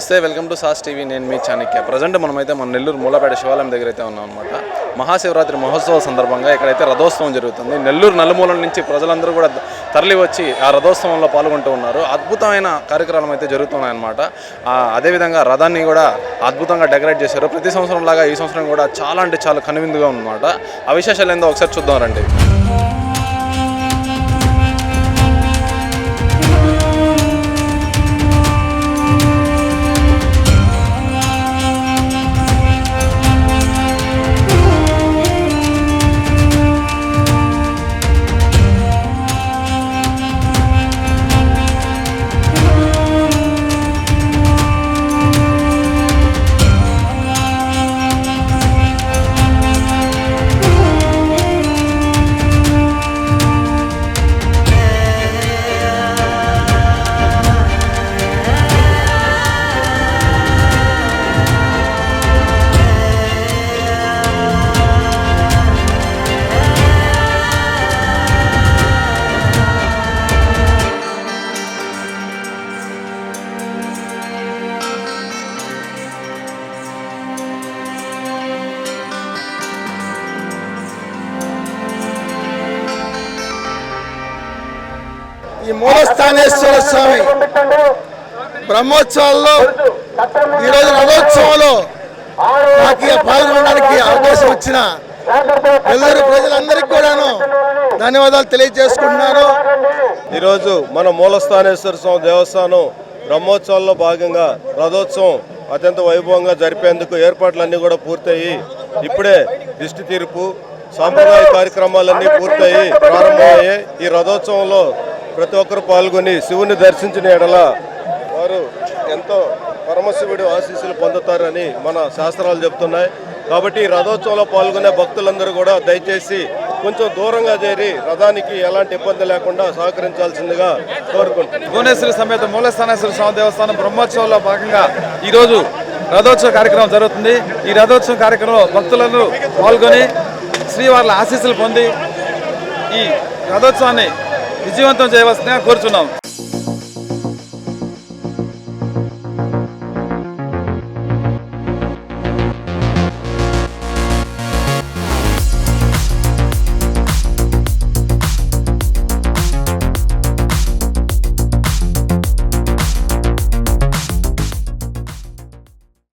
నమస్తే welcome to sauce TV. నేను మీ Chanakya. Present మనమైతే మన నెల్లూరు మూలపేట శివాలయం దగ్గర అయితే ఉన్నాం అనమాట మహాశివరాత్రి మహోత్సవ సందర్భంగా ఇక్కడైతే రథోత్సవం జరుగుతుంది. నెల్లూరు నలుమూలల నుంచి ప్రజలందరూ కూడా తరలి వచ్చి ఆ రథోత్సవంలో పాల్గొంటూ ఉన్నారు. అద్భుతమైన కార్యక్రమం అయితే జరుగుతున్నాయన్నమాట. అదేవిధంగా రథాన్ని కూడా అద్భుతంగా డెకరేట్ చేశారు. ప్రతి సంవత్సరం లాగా ఈ సంవత్సరం కూడా చాలా అంటే చాలా కనువిందుగా ఉందన్నమాట ఆ విశేషాలు ఏందో ఒకసారి చూద్దాం రండి. ఈ మూలస్థానేశ్వర స్వామి బ్రహ్మోత్సవాల్లో ఈరోజు రథోత్సవంలో నాకు పాల్గొనడానికి అవకాశం వచ్చిన ఎల్లరి ప్రజలందరికీ కూడాను ధన్యవాదాలు తెలియజేసుకుంటున్నాను. ఈరోజు మన మూలస్థానేశ్వర స్వామి దేవస్థానం బ్రహ్మోత్సవాల్లో భాగంగా రథోత్సవం అత్యంత వైభవంగా జరిపేందుకు ఏర్పాట్లన్నీ కూడా పూర్తయి ఇప్పుడే దిష్టి తీర్పు సాంప్రదాయ కార్యక్రమాలన్నీ పూర్తయి ప్రారంభమయ్యాయి. ఈ రథోత్సవంలో ప్రతి ఒక్కరు పాల్గొని శివుని దర్శించిన ఎడల వారు ఎంతో పరమశివుడి ఆశీస్సులు పొందుతారని మన శాస్త్రాలు చెప్తున్నాయి. కాబట్టి రథోత్సవంలో పాల్గొనే భక్తులందరూ కూడా దయచేసి కొంచెం దూరంగా చేరి రథానికి ఎలాంటి ఇబ్బంది లేకుండా సహకరించాల్సిందిగా కోరుకుంటున్నాను భువనేశ్వరి సమేత మూలస్థానేశ్వర స్వామి దేవస్థానం బ్రహ్మోత్సవంలో భాగంగా ఈరోజు రథోత్సవ కార్యక్రమం జరుగుతుంది. ఈ రథోత్సవ కార్యక్రమంలో భక్తులను పాల్గొని శ్రీవార్ల ఆశీస్సులు పొంది ఈ రథోత్సవాన్ని విజయవంతం చేయవలసిందిగా కోరుచున్నాం.